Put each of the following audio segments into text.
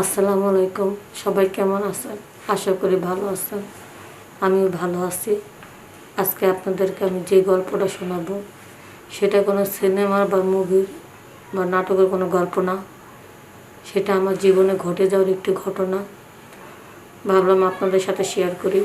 আসসালামু আলাইকুম। সবাই কেমন আছেন? আশা করি ভালো আছেন। আমিও ভালো আছি। আজকে আপনাদেরকে আমি যে গল্পটা শোনাবো, সেটা কোনো সিনেমার বা মুভির বা নাটকের কোনো গল্প না। সেটা আমার জীবনে ঘটে যাওয়ার একটি ঘটনা। ভাবলাম আপনাদের সাথে শেয়ার করি।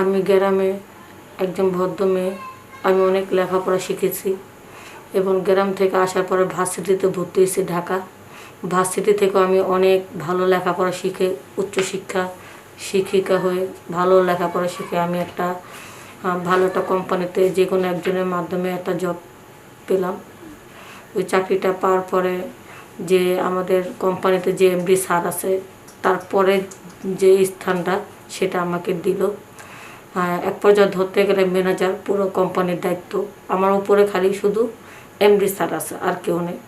আমি গ্রামে একজন ভদ্র মেয়ে, আমি অনেক লেখাপড়া শিখেছি এবং গ্রাম থেকে আসার পরে ভার্সিটিতে ভর্তি হয়েছি ঢাকা। ভার্সিটি থেকেও আমি অনেক ভালো লেখাপড়া শিখে উচ্চশিক্ষা শিক্ষিকা হয়ে ভালো লেখাপড়া শিখে আমি একটা ভালো একটা কোম্পানিতে যে কোনো একজনের মাধ্যমে একটা জব পেলাম। ওই চাকরিটা পাওয়ার পরে যে আমাদের কোম্পানিতে যে এমডি স্যার আছে, তারপরে যে স্থানটা সেটা আমাকে দিল। এক পর্যায়ে ধরতে গেলে ম্যানেজার পুরো কোম্পানির দায়িত্ব। আমার উপরে খালি শুধু এমডি স্যার আছে, আর কেউ নেই।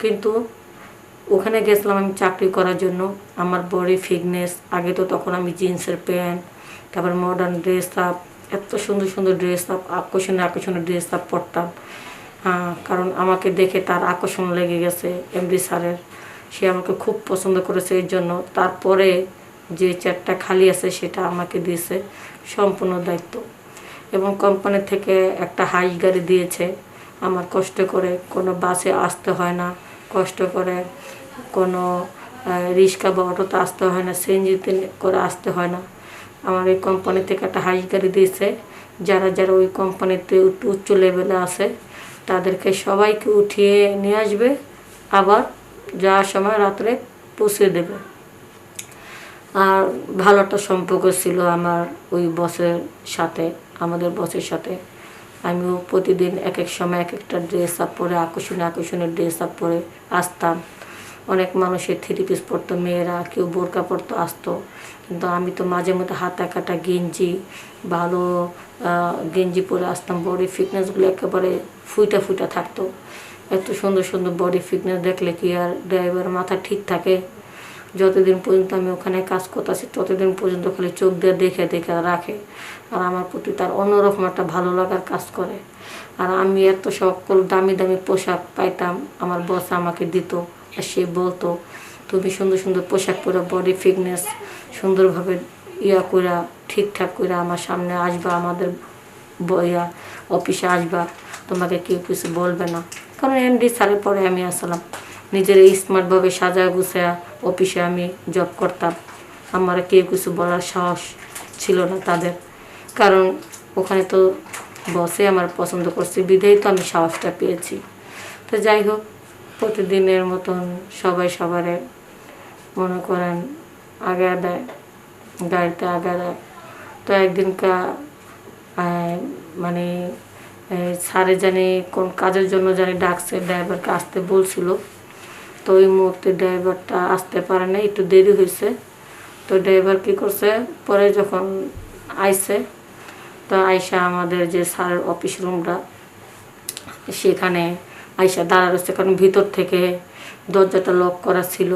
কিন্তু ওখানে গেছিলাম আমি চাকরি করার জন্য। আমার বডি ফিটনেস আগে তো তখন আমি জিন্সের প্যান্ট তারপর মডার্ন ড্রেস আপ এত সুন্দর সুন্দর ড্রেস আপ আকর্ষণীয় আকর্ষণীয় ড্রেস আপ পরতাম। কারণ আমাকে দেখে তার আকর্ষণ লেগে গেছে এমডি স্যারের। সে আমাকে খুব পছন্দ করেছে এর জন্য। তারপরে যে চেয়ারটা খালি আছে সেটা আমাকে দিয়েছে সম্পূর্ণ দায়িত্ব। এবং কোম্পানি থেকে একটা হাই গাড়ি দিয়েছে। আমার কষ্ট করে কোনো বাসে আসতে হয় না। কষ্ট করে, কোনো রিক্সা বা অটোতে আসতে হয় না সিএনজিতে করে আসতে হয় না। আমার এই কোম্পানি থেকে একটা হাইস গাড়ি দিয়েছে। যারা যারা ওই কোম্পানিতে উচ্চ লেভেলে আছে, তাদেরকে সবাইকে উঠিয়ে নিয়ে আসবে, আবার যাওয়ার সময় রাত্রে পৌঁছে দেবে। আর ভালো একটা সম্পর্ক ছিল আমার ওই বসের সাথে, আমাদের বসের সাথে। আমিও প্রতিদিন এক এক সময় এক একটা ড্রেস আপ পরে আকর্ষণীয় আকর্ষণীয় ড্রেস আপ পরে আসতাম। অনেক মানুষের থ্রি পিস পরতো, মেয়েরা, কেউ বোরকা পরতো, আসতো। কিন্তু আমি তো মাঝে মধ্যে হাতা কাটা গেঞ্জি, ভালো গেঞ্জি পরে আসতাম। বডি ফিটনেসগুলো একেবারে ফুইটা ফুইটা থাকতো। এত সুন্দর সুন্দর বডি ফিটনেস দেখলে কি আর ড্রাইভার মাথা ঠিক থাকে? যতদিন পর্যন্ত আমি ওখানে কাজ করতেছি, ততদিন পর্যন্ত খালি চোখ দিয়ে দেখে দেখে রাখে। আর আমার প্রতি তার অন্যরকম একটা ভালো লাগার কাজ করে। আর আমি এত সকল দামি দামি পোশাক পাইতাম, আমার বস আমাকে দিত আর সে বলতো, তুমি সুন্দর সুন্দর পোশাক পরে বডি ফিটনেস সুন্দরভাবে ইয়া কইরা, ঠিকঠাক করে আমার সামনে আসবা, আমাদের ইয়া অফিসে আসবা। তোমাকে কেউ কিছু বলবে না। কারণ এমডি স্যারের পরে আমি আসলাম। নিজের স্মার্টভাবে সাজা গুছায়া অফিসে আমি জব করতাম। আমার কেউ কিছু বলার সাহস ছিল না তাদের। কারণ ওখানে তো বসে আমার পছন্দ করছে বিধেই তো আমি সাহসটা পেয়েছি। তো যাই হোক, প্রতিদিনের মতন সবাই সবারে মনে করেন আগে দেয় গাড়িতে আগে দেয় তো একদিনকা মানে স্যারে জানি কোন কাজের জন্য জানি ডাকছে, ড্রাইভারকে আসতে বলছিল। তো ওই মুহূর্তে ড্রাইভারটা আসতে পারে না একটু দেরি হয়েছে। তো ড্রাইভার কী করছে, পরে যখন আইছে, তো আয়সা আমাদের যে স্যারের অফিস রুমটা, সেখানে আয়সা দাঁড়া রয়েছে কারণ ভিতর থেকে দরজাটা লক করা ছিল।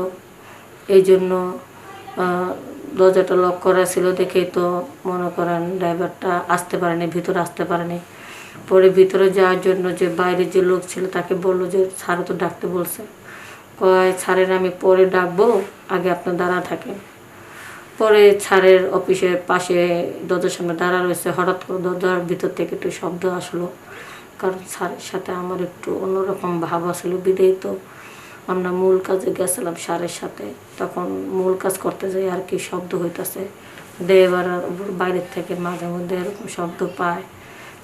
এই জন্য দরজাটা লক করা ছিল দেখেই তো মনে করেন ড্রাইভারটা আসতে পারেনি, ভিতরে আসতে পারেনি। পরে ভিতরে যাওয়ার জন্য যে বাইরে যে লোক ছিল, তাকে বলল যে স্যারও তো ডাকতে বলছে। কয় স্যারের আমি পরে ডাকবো, আগে আপনার দাঁড়া থাকেন। পরে স্যারের অফিসের পাশে দরজার সামনে দাঁড়া রয়েছে, হঠাৎ করে দরজার ভিতর থেকে একটু শব্দ আসলো। কারণ স্যারের সাথে আমার একটু অন্যরকম ভাব আসলো বিদেই তো। আমরা মূল কাজে গেছিলাম স্যারের সাথে, তখন মূল কাজ করতে যাই আর কি শব্দ হইতাছে। দেবার বাইরের থেকে মাঝে মধ্যে এরকম শব্দ পায়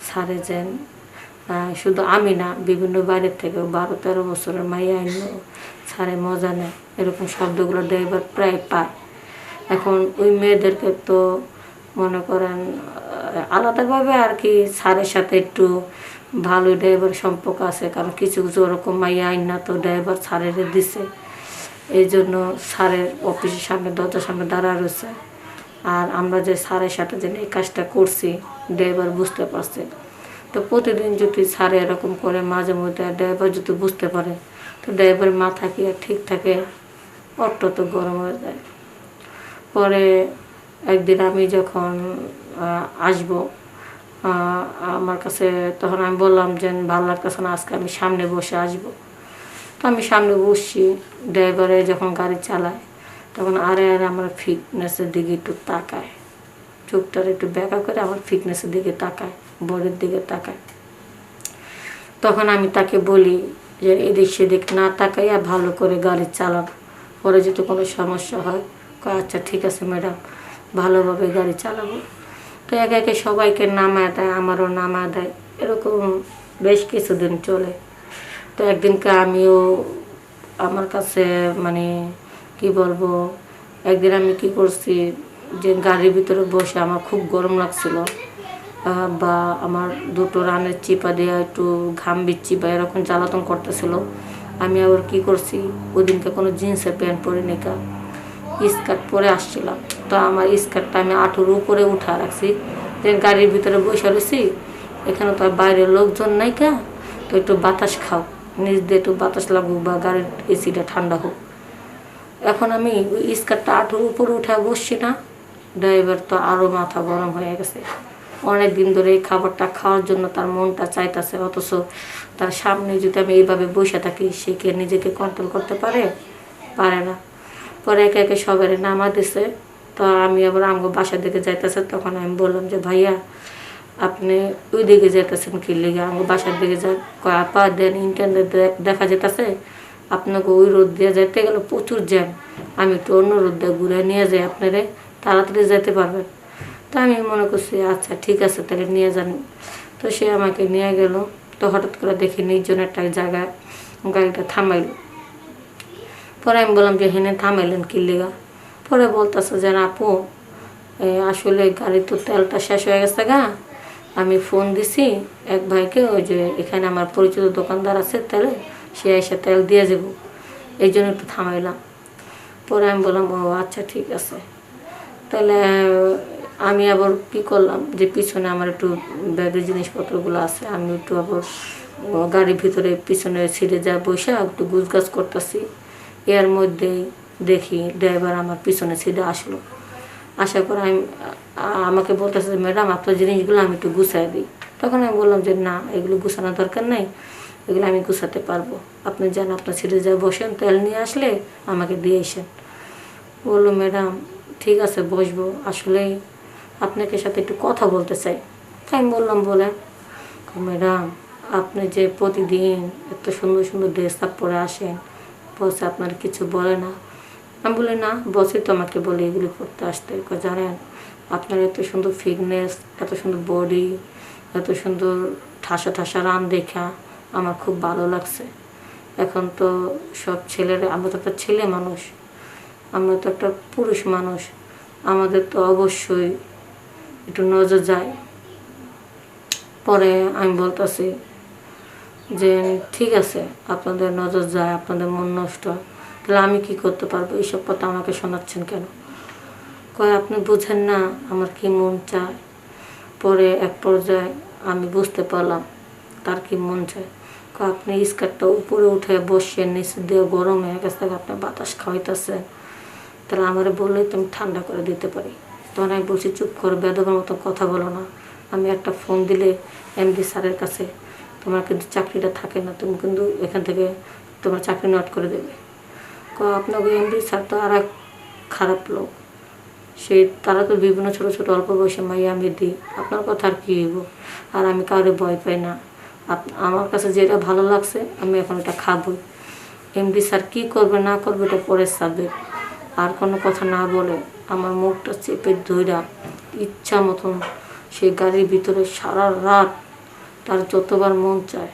স্যারে যেন শুধু আমি না, বিভিন্ন বাইরের থেকে বারো তেরো বছরের মাইয়া আইন স্যারে মজা নেয়, এরকম শব্দগুলো ড্রাইভার প্রায় পায়। এখন ওই মেয়েদেরকে তো মনে করেন আলাদাভাবে আর কি স্যারের সাথে একটু ভালো ড্রাইভার সম্পর্ক আছে, কারণ কিছু কিছু ওরকম মাইয়া আইন না তো ড্রাইভার স্যারের দিছে। এই জন্য স্যারের অফিসের সামনে, দরজার সামনে দাঁড়া রয়েছে। আর আমরা যে স্যারের সাথে যে এই কাজটা করছি ড্রাইভার বুঝতে পারছে তো প্রতিদিন যদি স্যারে এরকম করে মাঝে মধ্যে ড্রাইভার যদি বুঝতে পারে, তো ড্রাইভার মাথা কি আর ঠিক থাকে? অটো তো গরম হয়ে যায়। পরে একদিন আমি যখন আসব আমার কাছে তখন আমি বললাম যে ভালো লাগতেছে না, আজকে আমি সামনে বসে আসব। তো তো আমি সামনে বসছি, ড্রাইভারে যখন গাড়ি চালায়, তখন আরে আরে, আমার ফিটনেসের দিকে একটু তাকায়। চোখটার একটু ব্যাকা করে আমার ফিটনেসের দিকে তাকায়। বডির দিকে তাকায়। তখন আমি তাকে বলি যে, এদিক সেদিক না তাকাইয়া ভালো করে গাড়ি চালান পরে যদি কোনো সমস্যা হয়, কয় আচ্ছা ঠিক আছে ম্যাডাম, ভালোভাবে গাড়ি চালাবো। তো একে একে সবাইকে নামায় দেয়, আমারও নামায় দেয়। এরকম বেশ কিছুদিন চলে। তো একদিনকে আমিও আমার কাছে মানে কি বলব, একদিন আমি কি করছি যে, গাড়ির ভিতরে বসে আমার খুব গরম লাগছিল। বা আমার দুটো রানের চিপা দেওয়া একটু ঘাম বিচ্ছি বা এরকম জ্বালাতন করতেছিল। আমি আবার কি করছি? ওদিনকে কোনো জিন্সের প্যান্ট পরে নিকা, স্কার্ট পরে আসছিলাম। তো আমার স্কার্টটা আমি আঠুর উপরে উঠা রাখছি। গাড়ির ভিতরে বসে রয়েছি এখানে তো আর বাইরের লোকজন নাই কা, তো একটু বাতাস খাও। নিজ দিয়ে একটু বাতাস লাগুক বা গাড়ির এসিটা ঠান্ডা হোক। এখন আমি ওই স্কার্টটা আঠুর উপরে উঠে বসছি না। ড্রাইভার তো আরও মাথা গরম হয়ে গেছে। অনেক দিন ধরে এই খাবারটা খাওয়ার জন্য তার মনটা চাইতেছে, অথচ তার সামনে যদি আমি এইভাবে বসে থাকি, সে কি নিজেকে কন্ট্রোল করতে পারে? পারে না। পরে একে একে সবাই নামা দিছে। তো আমি আবার আমগো বাসার দিকে যাইতেছে, তখন আমি বললাম যে, ভাইয়া, আপনি ওই দিকে যেতেছেন কি লিগে? আমগো বাসার দিকে যা আপা, দেন ইন্টারনেট দেখা যেতেছে আপনাকে ওই রোদ দিয়ে যেতে গেলে প্রচুর জ্যাম। আমি একটু অন্য রোদ দিয়ে ঘুরে নিয়ে যাই আপনারে, তাড়াতাড়ি যেতে পারবেন। তো আমি মনে করছি আচ্ছা ঠিক আছে, তাহলে নিয়ে যান। তো সে আমাকে নিয়ে গেল। তো হঠাৎ করে দেখি নির্জন একটা জায়গায় গাড়িটা থামাইল। পরে আমি বললাম যে, হেনে, থামাইলেন কি পরে বলতেছে যে আপু আসলে গাড়ি তো তেলটা শেষ হয়ে গেছে গা। আমি ফোন দিছি, এক ভাইকে, ওই যে এখানে আমার পরিচিত দোকানদার আছে তেলে, সে এসে তেল দিয়ে যাব। এই জন্য একটু থামাইলাম। পরে আমি বললাম, ও আচ্ছা ঠিক আছে। তাহলে আমি আবার কি করলাম যে পিছনে আমার একটু ব্যাগের জিনিসপত্রগুলো আছে, আমি একটু আবার গাড়ির ভিতরে পিছনে ছিঁড়ে যা বসে একটু গুছগাছ করতেছি। এর মধ্যেই দেখি ড্রাইভার আমার পিছনে ছিঁড়ে আসলো। আসার পর আমি আমাকে বলতেছে ম্যাডাম, আপনার জিনিসগুলো আমি একটু গুছাই দিই। তখন আমি বললাম যে, না, এগুলো গুছানোর দরকার নেই, এগুলো আমি গুছাতে পারব। আপনি যান, আপনার ছিঁড়ে যা বসেন, তেল নিয়ে আসলে আমাকে দিয়ে এসেন বলল, ম্যাডাম, ঠিক আছে, বসবো। আসলেই আপনাকে সাথে একটু কথা বলতে চাই। তাই আমি বললাম বলে ম্যাডাম, আপনি যে প্রতিদিন এত সুন্দর সুন্দর ড্রেস আপ পরে আসেন বসে আপনার কিছু বলে না। আমি বলি, না বসে তো আমাকে বলে এগুলি করতে আসতে। জানেন, আপনার এত সুন্দর ফিটনেস এত সুন্দর বডি এত সুন্দর ঠাসা ঠাসা রান দেখা আমার খুব ভালো লাগছে। এখন তো সব ছেলেরা, আমরা তো একটা ছেলে মানুষ, আমরা তো একটা পুরুষ মানুষ। আমাদের তো অবশ্যই একটু নজর যায়। পরে আমি বলতেছি যে, ঠিক আছে, আপনাদের নজর যায়, আপনাদের মন নষ্ট। তাহলে আমি কি করতে পারব? এইসব কথা আমাকে শোনাচ্ছেন কেন? কয়, আপনি বুঝেন না, আমার কি মন চায়? পরে এক পর্যায়ে আমি বুঝতে পারলাম, তার কি মন চায়। কয়, আপনি স্কার্টটা উপরে উঠে বসেন নিচে দিয়ে গরমে হয়ে গেছে আপনি বাতাস খাওয়াইতেছেন। তাহলে আমারে বললেই তুমি ঠান্ডা করে দিতে পারি। তখন আমি বলছি চুপ করো, বেদবার মতো কথা বলো না। আমি একটা ফোন দিলে এমডি স্যারের কাছে তোমার কিন্তু চাকরিটা থাকে না, তুমি কিন্তু এখান থেকে তোমার চাকরি নট করে দেবে। আপনাকে এমডি স্যার তো আর খারাপ লোক। সে, তারা তো বিভিন্ন ছোট ছোট অল্প বয়সে মাইয়া আমি দিই, আপনার কথা আর কী হইব? আর আমি কাউরে ভয় পাই না। আমার কাছে যেটা ভালো লাগছে, আমি এখন এটা খাবই এমডি স্যার কী করবে না করবে এটা পরের সাবজেক্ট। আর কোনো কথা না বলে আমার মুখটা চেপে ধইরা ইচ্ছা মতন সেই গাড়ির ভিতরে সারা রাত তার যতবার মন চায়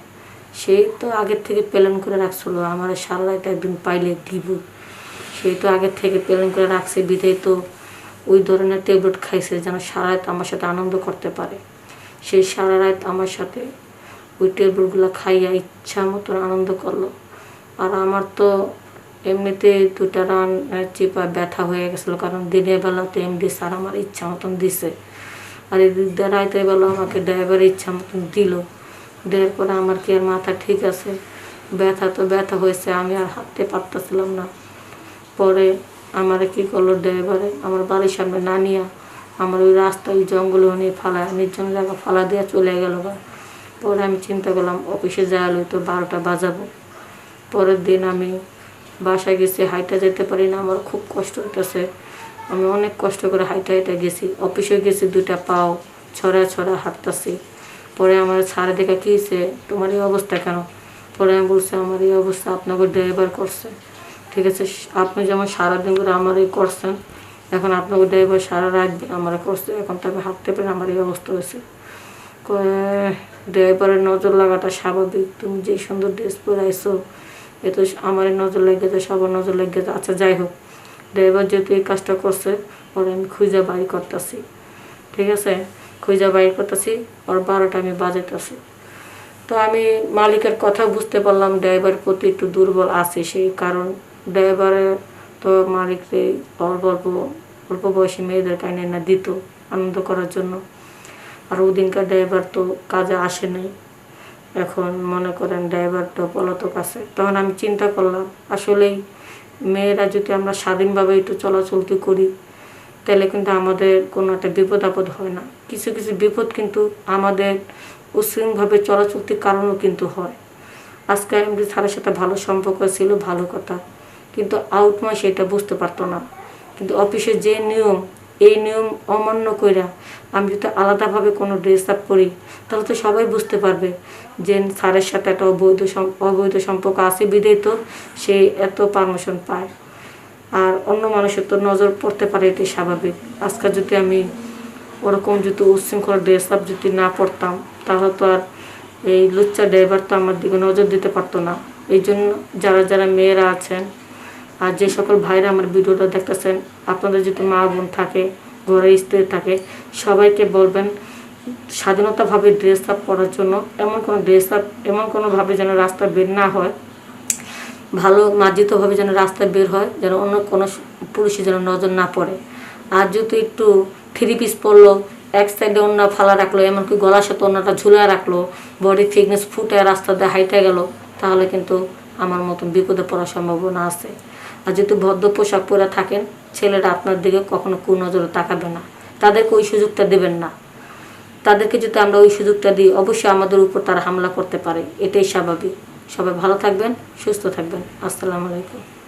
সেই তো আগের থেকে প্ল্যান করে রাখছিল, আমার সারা রাত একদিন পাইলে দিব। সেই তো আগের থেকে প্ল্যান করে রাখছে, বিধায় তো ওই ধরনের ট্যাবলেট খাইছে যেন সারা রাত আমার সাথে আনন্দ করতে পারে। সেই সারা রাত আমার সাথে ওই ট্যাবলেটগুলো খাইয়া ইচ্ছা মতন আনন্দ করল। আর আমার তো এমনিতে দুটা রান চিপা ব্যথা হয়ে গেছিল, কারণ দিনের বেলাতে এমডি স্যার আমার ইচ্ছা মতন দিছে। আর এই রাতের বেলা আমাকে ড্রাইভার ইচ্ছা মতন দিল। দেওয়ার পরে আমার কি আর মাথা ঠিক আছে? ব্যথা তো ব্যথা হয়েছে, আমি আর হাঁটতে পারতেছিলাম না। পরে আমার কি করল ড্রাইভারে, আমার বাড়ির সামনে না নিয়ে আমার ওই রাস্তায় ওই জঙ্গলে নিয়ে ফালা নির্জন জায়গা ফালা দিয়ে চলে গেল বা পরে আমি চিন্তা করলাম, অফিসে যাওয়া তো বারোটা বাজাবো। পরের দিন আমি বাসায় গেছি, হাইটা যেতে পারি না, আমার খুব কষ্ট হইতেছে। আমি অনেক কষ্ট করে হাইটা হাইটা গেছি। অফিসে গেছি দুটা পাও ছড়া ছড়া হাঁটতাছি। পরে আমার ছাড়ে দেখা কী তোমার এই অবস্থা কেন? পরে আমি বলছি, আমার এই অবস্থা আপনাকে ড্রাইভার করছে। ঠিক আছে, আপনি যেমন সারাদিন করে আমার এই করছেন, এখন আপনাকে ড্রাইভার সারা রাত আমার করছে, এখন তো আমি হাঁটতে পারি আমার এই অবস্থা হয়েছে। ড্রাইভারের নজর লাগাটা স্বাভাবিক। তুমি যে সুন্দর ড্রেস পরে আইসো এ তো আমার নজর লেগে যায়, সবার নজর লেগে আচ্ছা যাই হোক, ড্রাইভার যেহেতু এই কাজটা করছে, ওরে আমি খুঁজে বাই করতেছি, ঠিক আছে? খুঁজে বাই করতেছি, ওর বারোটা আমি বাজাইতেছি। তো আমি মালিকের কথা বুঝতে পারলাম, ড্রাইভার প্রতি একটু দুর্বল আছে, সেই কারণ ড্রাইভারে তো মালিককে অল্প অল্প অল্প বয়সী মেয়েদের কাইনে না দিত আনন্দ করার জন্য। আর ওদিনকার ড্রাইভার তো কাজে আসে নাই। এখন মনে করেন ড্রাইভারটা পলাতক আছে। তখন আমি চিন্তা করলাম, আসলেই মেয়েরা যদি আমরা স্বাধীনভাবে একটু চলাচলতি করি, তাহলে কিন্তু আমাদের কোনো একটা বিপদ আপদ হয় না। কিছু কিছু বিপদ কিন্তু আমাদের উশৃঙ্খভাবে চলাচলতির কারণেও কিন্তু হয়। আজকে এমডি স্যারের সাথে ভালো সম্পর্ক ছিল, ভালো কথা, কিন্তু আউটমা সেটা বুঝতে পারতো না। কিন্তু অফিসের যে নিয়ম এই নিয়ম অমান্য কইরা আমি যদি আলাদাভাবে কোনো ড্রেস আপ করি। তাহলে তো সবাই বুঝতে পারবে যে স্যারের সাথে একটা অবৈধ অবৈধ সম্পর্ক আছে বিধেই তো, সে এত পারমিশন পায়। আর অন্য মানুষের তো নজর পড়তে পারে এটি স্বাভাবিক। আজকে যদি আমি ওরকম যদি উচ্ছৃঙ্খল ড্রেস আপ যদি না পড়তাম, তাহলে তো আর এই লুচ্চা ড্রাইভার তো আমার দিকে নজর দিতে পারতো না। এই জন্য যারা যারা মেয়েরা আছেন আর যে সকল ভাইরা আমার ভিডিওটা দেখতেছেন, আপনাদের যদি মা বোন থাকে ঘরে স্ত্রী থাকে, সবাইকে বলবেন, স্বাধীনতাভাবে ড্রেস আপ করার জন্য, এমন কোনো ড্রেস আপ এমন কোনোভাবে যেন রাস্তা বের না হয়, ভালো মার্জিতভাবে যেন রাস্তা বের হয়, যেন অন্য কোনো পুরুষের যেন নজর না পড়ে। আর যদি একটু থ্রি পিস পরলো, এক সাইডে অন্য ফালা রাখল, এমনকি গলার সাথে অন্যটা ঝুলে রাখল বডি ফিটনেস ফুটে রাস্তা দিয়ে হাইটে গেল, তাহলে কিন্তু আমার মতন বিপদে পড়ার সম্ভাবনা আছে। আর যেহেতু ভদ্র পোশাক পরে থাকেন, ছেলেরা আপনার দিকে কখনো কুনজরে তাকাবে না। তাদেরকে ওই সুযোগটা দেবেন না। তাদেরকে যদি আমরা ওই সুযোগটা দিই, অবশ্যই আমাদের উপর তারা হামলা করতে পারে। এটাই স্বাভাবিক। সবাই ভালো থাকবেন, সুস্থ থাকবেন। আসসালামু আলাইকুম।